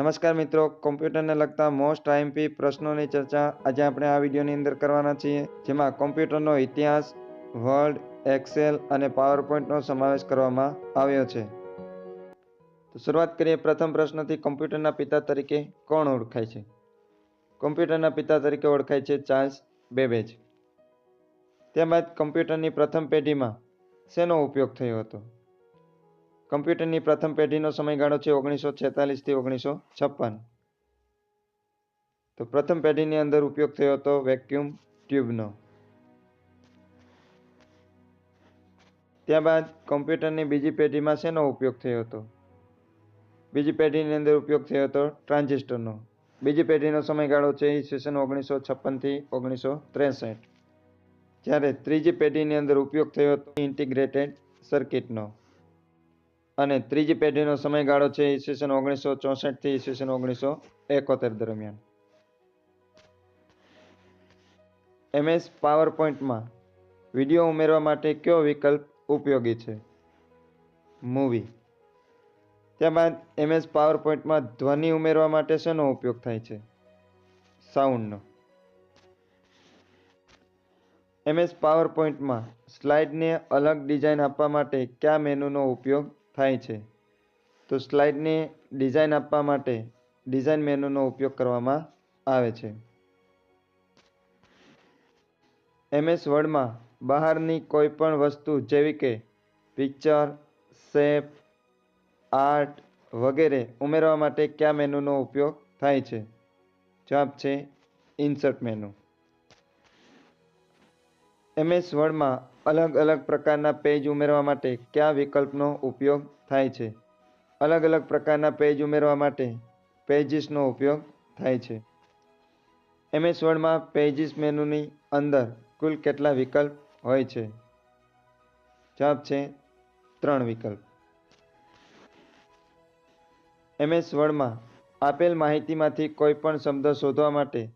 નમસ્કાર મિત્રો, કોમ્પ્યુટરને લગતા મોસ્ટ આઈએમપી પ્રશ્નોની ચર્ચા આજે આપણે આ વિડીયોની અંદર કરવાના છીએ, જેમાં કોમ્પ્યુટરનો ઇતિહાસ, વર્ડ, એક્સેલ અને પાવરપોઈન્ટનો સમાવેશ કરવામાં આવ્યો છે. તો શરૂઆત કરીએ, પ્રથમ પ્રશ્નથી કોમ્પ્યુટરના પિતા તરીકે કોણ ઓળખાય છે? કોમ્પ્યુટરના પિતા તરીકે ઓળખાય છે ચાર્લ્સ બેબેજ. ત્યારબાદ કોમ્પ્યુટરની પ્રથમ પેઢીમાં શેનો ઉપયોગ થયો હતો? કમ્પ્યુટરની પ્રથમ પેઢીનો સમયગાળો છે ઓગણીસો છેતાલીસથી ઓગણીસો છપ્પન. તો પ્રથમ પેઢીની અંદર ઉપયોગ થયો હતો વેક્યુમ ટ્યુબનો ત્યારબાદ કોમ્પ્યુટરની બીજી પેઢીમાં શેનો ઉપયોગ થયો હતો? બીજી પેઢીની અંદર ઉપયોગ થયો હતો ટ્રાન્ઝિસ્ટરનો. બીજી પેઢીનો સમયગાળો છે ઈસવીસન ઓગણીસો છપ્પનથી ઓગણીસો ત્રેસઠ. જ્યારે ત્રીજી પેઢીની અંદર ઉપયોગ થયો હતો ઇન્ટિગ્રેટેડ સર્કિટનો અને ત્રીજી પેઢીનો સમયગાળો છે ઈસવીસન ઓગણીસો ચોસઠથી ઈસવીસન ઓગણીસો એકોતેર દરમિયાન. એમએસ પાવર પોઈન્ટમાં વીડિયો ઉમેરવા માટે કયો વિકલ્પ ઉપયોગી છે? મૂવી. ત્યારબાદ એમએસ પાવર પોઈન્ટમાં ધ્વનિ ઉમેરવા માટે શેનો ઉપયોગ થાય છે? સાઉન્ડનો. એમએસ પાવર પોઈન્ટમાં સ્લાઇડને અલગ ડિઝાઇન આપવા માટે કયા મેનુનો ઉપયોગ થાય છે. તો સ્લાઇડને ડિઝાઇન આપવા માટે ડિઝાઇન મેનુનો ઉપયોગ કરવામાં આવે છે. એમએસ વર્ડમાં બહારની કોઈ પણ વસ્તુ જેવી કે પિક્ચર, શેપ, આર્ટ વગેરે ઉમેરવા માટે કયા મેનુનો ઉપયોગ થાય છે? જવાબ છે, ઇન્સર્ટ મેનુ. એમએસ વર્ડમાં અલગ અલગ પ્રકારના પેજ ઉમેરવા માટે કયા વિકલ્પનો ઉપયોગ થાય છે? અલગ અલગ પ્રકારના પેજ ઉમેરવા માટે પેજીસનો ઉપયોગ થાય છે. એમએસ વર્ડમાં પેજીસ મેનુની અંદર કુલ કેટલા વિકલ્પ હોય છે? જવાબ છે ત્રણ વિકલ્પ. એમએસ વર્ડમાં આપેલ માહિતીમાંથી કોઈ પણ શબ્દ શોધવા માટે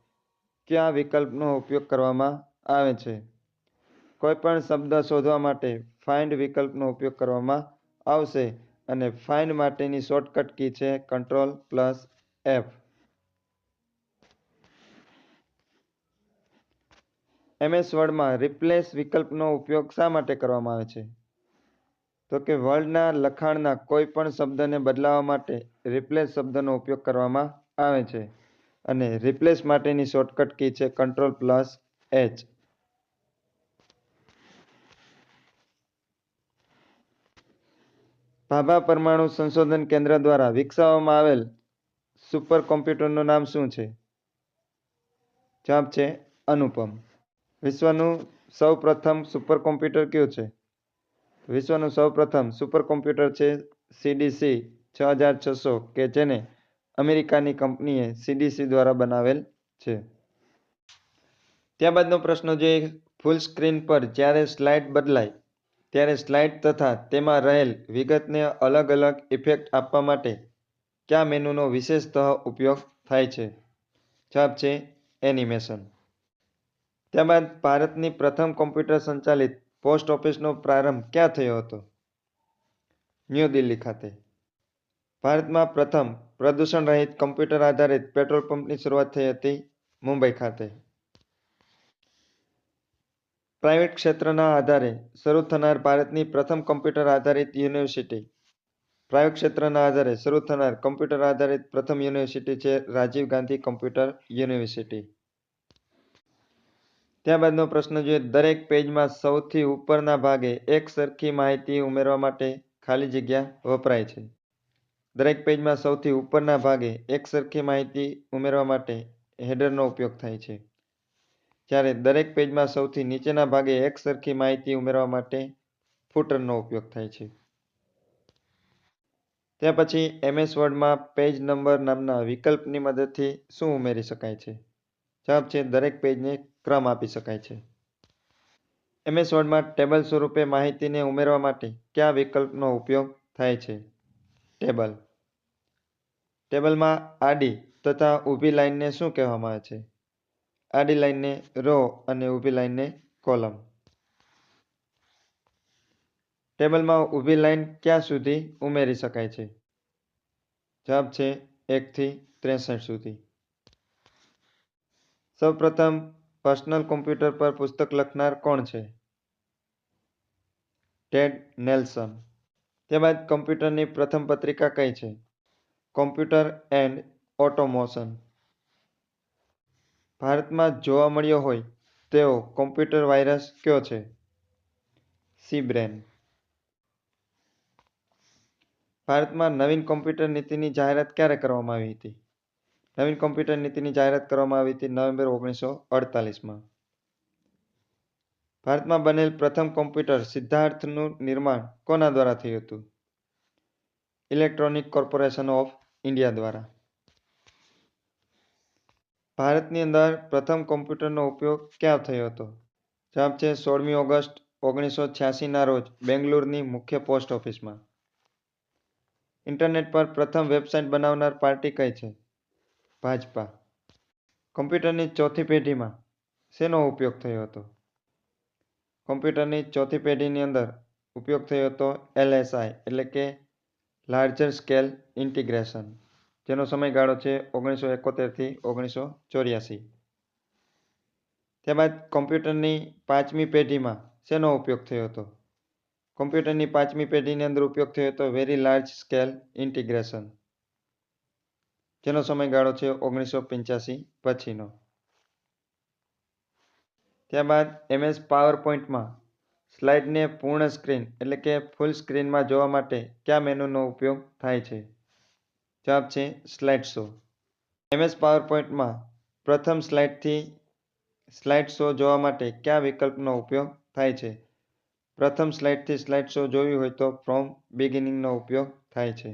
કયા વિકલ્પનો ઉપયોગ કરવામાં આવે છે? કોઈ પણ શબ્દ શોધવા માટે ફાઇન્ડ વિકલ્પનો ઉપયોગ કરવામાં આવશે અને ફાઇન્ડ માટેની શોર્ટકટ કી છે કંટ્રોલ પ્લસ એફ એમએસ વર્ડમાં રિપ્લેસ વિકલ્પનો ઉપયોગ શા માટે કરવામાં આવે છે? તો કે વર્ડના લખાણના કોઈ પણ શબ્દને બદલાવા માટે રિપ્લેસ શબ્દનો ઉપયોગ કરવામાં આવે છે. અને રિપ્લેસ માટેની શોર્ટકટ કી છે કંટ્રોલ પ્લસ એચ ભાભા પરમાણુ સંશોધન કેન્દ્ર દ્વારા વિકસાવવામાં આવેલ સુપર કોમ્પ્યુટરનું નામ શું છે? જવાબ છે અનુપમ. વિશ્વનું સૌ પ્રથમ સુપર કોમ્પ્યુટર કયું છે? વિશ્વનું સૌ પ્રથમ સુપર કોમ્પ્યુટર છે સીડીસી છ હજાર છસો કે જેને અમેરિકાની કંપનીએ સીડીસી દ્વારા બનાવેલ છે. ત્યારબાદનો પ્રશ્ન જોઈએ. ફૂલ સ્ક્રીન પર જ્યારે સ્લાઇડ બદલાય ત્યારે સ્લાઇડ તથા તેમાં રહેલ વિગતને અલગ અલગ ઇફેક્ટ આપવા માટે કયા મેનુનો વિશેષતઃ ઉપયોગ થાય છે? જવાબ છે એનિમેશન ત્યારબાદ ભારતની પ્રથમ કોમ્પ્યુટર સંચાલિત પોસ્ટ ઓફિસનો પ્રારંભ ક્યાં થયો હતો? ન્યૂ દિલ્હી ખાતે. ભારતમાં પ્રથમ પ્રદૂષણ રહિત કમ્પ્યુટર આધારિત પેટ્રોલ પંપની શરૂઆત થઈ હતી મુંબઈ ખાતે. પ્રાઇવેટ ક્ષેત્રના આધારે શરૂ થનાર ભારતની પ્રથમ કમ્પ્યુટર આધારિત યુનિવર્સિટી. પ્રાઇવેટ ક્ષેત્રના આધારે શરૂ થનાર કમ્પ્યુટર આધારિત પ્રથમ યુનિવર્સિટી છે રાજીવ ગાંધી કમ્પ્યુટર યુનિવર્સિટી. ત્યારબાદનો પ્રશ્ન જોઈએ, દરેક પેજમાં સૌથી ઉપરના ભાગે એક સરખી માહિતી ઉમેરવા માટે ખાલી જગ્યા વપરાય છે. દરેક પેજમાં સૌથી ઉપરના ભાગે એક સરખી માહિતી ઉમેરવા માટે હેડરનો ઉપયોગ થાય છે. જ્યારે દરેક પેજમાં સૌથી નીચેના ભાગે એક સરખી માહિતી ઉમેરવા માટે ફૂટરનો ઉપયોગ થાય છે. ત્યાર પછી એમએસ વર્ડમાં પેજ નંબર નામના વિકલ્પની મદદથી શું ઉમેરી શકાય છે? જવાબ છે, દરેક પેજને ક્રમ આપી શકાય છે. એમએસ વર્ડમાં ટેબલ સ્વરૂપે માહિતીને ઉમેરવા માટે કયા વિકલ્પનો ઉપયોગ થાય છે? ટેબલ. ટેબલમાં આડી તથા ઊભી લાઇનને શું કહેવામાં આવે છે? આડી લાઇનને રો અને ઊભી લાઇનને કોલમ. ટેબલમાં ઊભી લાઇન ક્યાં સુધી ઉમેરી શકાય છે? જવાબ છે એકથી ત્રેસઠ સુધી. સૌપ્રથમ, પર્સનલ કોમ્પ્યુટર પર પુસ્તક લખનાર કોણ છે? Ted Nelson. ત્યારબાદ, કમ્પ્યુટરની પ્રથમ પત્રિકા કઈ છે? Computer and automation. ભારતમાં જોવા મળ્યો હોય તેવો કોમ્પ્યુટર વાયરસ કયો છે? C brain. ભારતમાં નવીન કોમ્પ્યુટર નીતિની જાહેરાત ક્યારે કરવામાં આવી હતી? નવીન કોમ્પ્યુટર નીતિની જાહેરાત કરવામાં આવી હતી નવેમ્બર ઓગણીસો અડતાલીસમાં. ભારતમાં બનેલ પ્રથમ કોમ્પ્યુટર સિદ્ધાર્થનું નિર્માણ કોના દ્વારા થયું હતું? ઇલેક્ટ્રોનિક કોર્પોરેશન ઓફ ઇન્ડિયા દ્વારા. ભારતની અંદર પ્રથમ કોમ્પ્યુટરનો ઉપયોગ ક્યાં થયો હતો? જવાબ છે સોળમી ઓગસ્ટ, ઓગણીસો છ્યાસીના રોજ બેંગ્લોરની મુખ્ય પોસ્ટ ઓફિસમાં. ઇન્ટરનેટ પર પ્રથમ વેબસાઇટ બનાવનાર પાર્ટી કઈ છે? ભાજપા. કોમ્પ્યુટરની ચોથી પેઢીમાં શેનો ઉપયોગ થયો હતો? કોમ્પ્યુટરની ચોથી પેઢીની અંદર ઉપયોગ થયો હતો એલએસઆઈ એટલે કે લાર્જર સ્કેલ ઇન્ટિગ્રેશન જેનો સમયગાળો છે ઓગણીસો એકોતેરથી ઓગણીસો ચોર્યાસી. ત્યારબાદ કોમ્પ્યુટરની પાંચમી પેઢીમાં શેનો ઉપયોગ થયો હતો? કોમ્પ્યુટરની પાંચમી પેઢીની અંદર ઉપયોગ થયો હતો વેરી લાર્જ સ્કેલ ઇન્ટિગ્રેશન જેનો સમયગાળો છે ઓગણીસો પંચ્યાસી પછીનો. ત્યારબાદ એમએસ પાવર પોઈન્ટમાં સ્લાઇડને પૂર્ણ સ્ક્રીન એટલે કે ફૂલ સ્ક્રીનમાં જોવા માટે કયા મેનુનો ઉપયોગ થાય છે? જવાબ છે સ્લાઇડ શો એમએસ પાવર પોઈન્ટમાં પ્રથમ સ્લાઇડથી સ્લાઇડ શો જોવા માટે કયા વિકલ્પનો ઉપયોગ થાય છે? પ્રથમ સ્લાઇડથી સ્લાઇડ શો જોવી હોય તો ફ્રોમ બિગિનિંગનો ઉપયોગ થાય છે.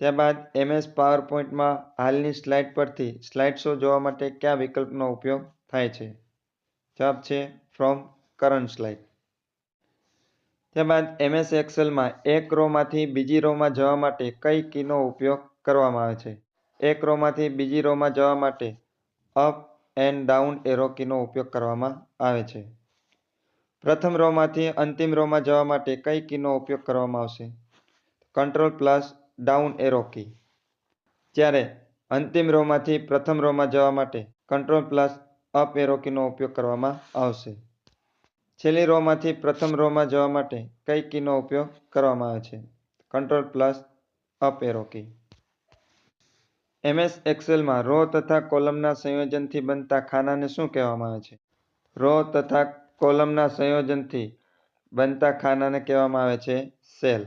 ત્યારબાદ એમએસ પાવર પોઈન્ટમાં હાલની સ્લાઇડ પરથી સ્લાઇડ શો જોવા માટે કયા વિકલ્પનો ઉપયોગ થાય છે? જવાબ છે ફ્રોમ કરંટ સ્લાઇડ ત્યારબાદ એમએસ એક્સેલમાં એક રોમાંથી બીજી રોમાં જવા માટે કઈ કીનો ઉપયોગ કરવામાં આવે છે? એક રોમાંથી બીજી રોમાં જવા માટે અપ એન્ડ ડાઉન એરો કીનો ઉપયોગ કરવામાં આવે છે. પ્રથમ રોમાંથી અંતિમ રોમાં જવા માટે કઈ કીનો ઉપયોગ કરવામાં આવશે? Control plus down arrow key. જ્યારે અંતિમ રોમાંથી પ્રથમ રોમાં જવા માટે કંટ્રોલ પ્લસ અપ એરો કીનો ઉપયોગ કરવામાં આવશે. છેલ્લી રોમાંથી પ્રથમ રોમાં જવા માટે કઈ કીનો ઉપયોગ કરવામાં આવે છે? Control plus up arrow key MS એક્સેલમાં row તથા કોલમના સંયોજનથી બનતા ખાનાને શું કહેવામાં આવે છે? રો તથા કોલમના સંયોજનથી બનતા ખાનાને કહેવામાં આવે છે સેલ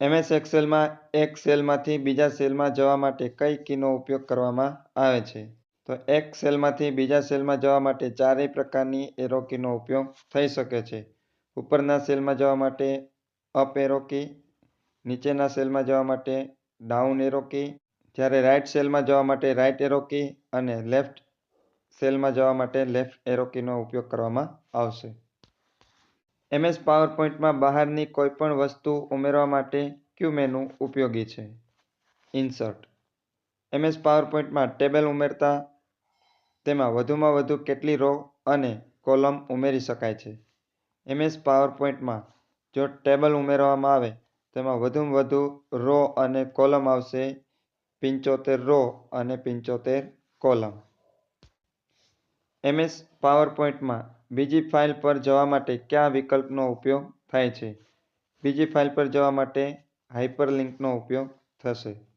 એમએસ એક્સેલમાં એક સેલમાંથી બીજા સેલમાં જવા માટે કઈ કીનો ઉપયોગ કરવામાં આવે છે? તો એક સેલમાંથી બીજા સેલમાં જવા માટે ચારેય પ્રકારની એરો કીનો ઉપયોગ થઈ શકે છે. ઉપરના સેલમાં જવા માટે અપ એરો કી નીચેના સેલમાં જવા માટે ડાઉન એરો કી જ્યારે રાઇટ સેલમાં જવા માટે રાઇટ એરો કી અને લેફ્ટ સેલમાં જવા માટે લેફ્ટ એરો કીનો ઉપયોગ કરવામાં આવશે. એમએસ પાવર પોઈન્ટમાં બહારની કોઈપણ વસ્તુ ઉમેરવા માટે ક્યુ મેનુ ઉપયોગી છે. ઇન્સર્ટ. એમએસ પાવર પોઈન્ટમાં ટેબલ ઉમેરતા તેમાં વધુમાં વધુ કેટલી રો અને કોલમ ઉમેરી શકાય છે. એમએસ પાવર પોઈન્ટમાં જો ટેબલ ઉમેરવામાં આવે, તેમાં વધુમાં વધુ રો અને કોલમ આવશે. પંચોતેર રો અને પંચોતેર કોલમ. એમએસ પાવર પોઈન્ટમાં બીજી ફાઇલ પર જવા માટે કયા વિકલ્પનો ઉપયોગ થાય છે? બીજી ફાઇલ પર જવા માટે હાઇપરલિંકનો ઉપયોગ થશે.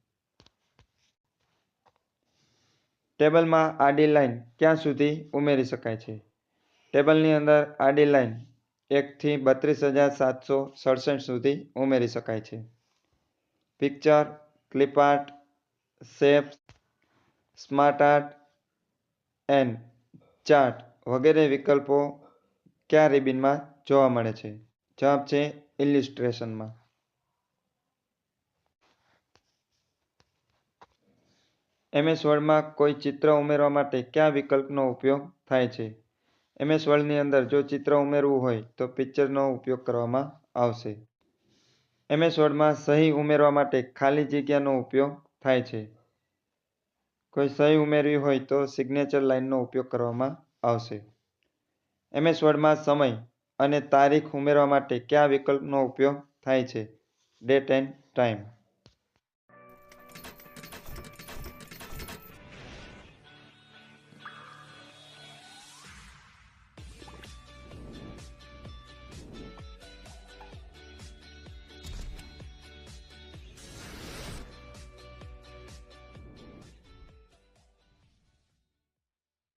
ટેબલમાં આડી લાઇન ક્યાં સુધી ઉમેરી શકાય છે? ટેબલની અંદર આડી લાઇન એકથી બત્રીસ હજાર સાતસો સડસઠ સુધી ઉમેરી શકાય છે. Picture, clip art shapes smart art and chart વગેરે વિકલ્પો કયા રિબિનમાં જોવા મળે છે? જવાબ છે ઇલિસ્ટ્રેશનમાં એમએસ વર્ડમાં કોઈ ચિત્ર ઉમેરવા માટે કયા વિકલ્પનો ઉપયોગ થાય છે? એમએસ વર્ડની અંદર જો ચિત્ર ઉમેરવું હોય તો પિક્ચરનો ઉપયોગ કરવામાં આવશે. એમએસ વર્ડમાં સહી ઉમેરવા માટે ખાલી જગ્યાનો ઉપયોગ થાય છે. કોઈ સહી ઉમેરવી હોય તો સિગ્નેચર લાઇનનો ઉપયોગ કરવામાં આવશે. એમએસ વર્ડમાં સમય અને તારીખ ઉમેરવા માટે કયા વિકલ્પનો ઉપયોગ થાય છે? Date end time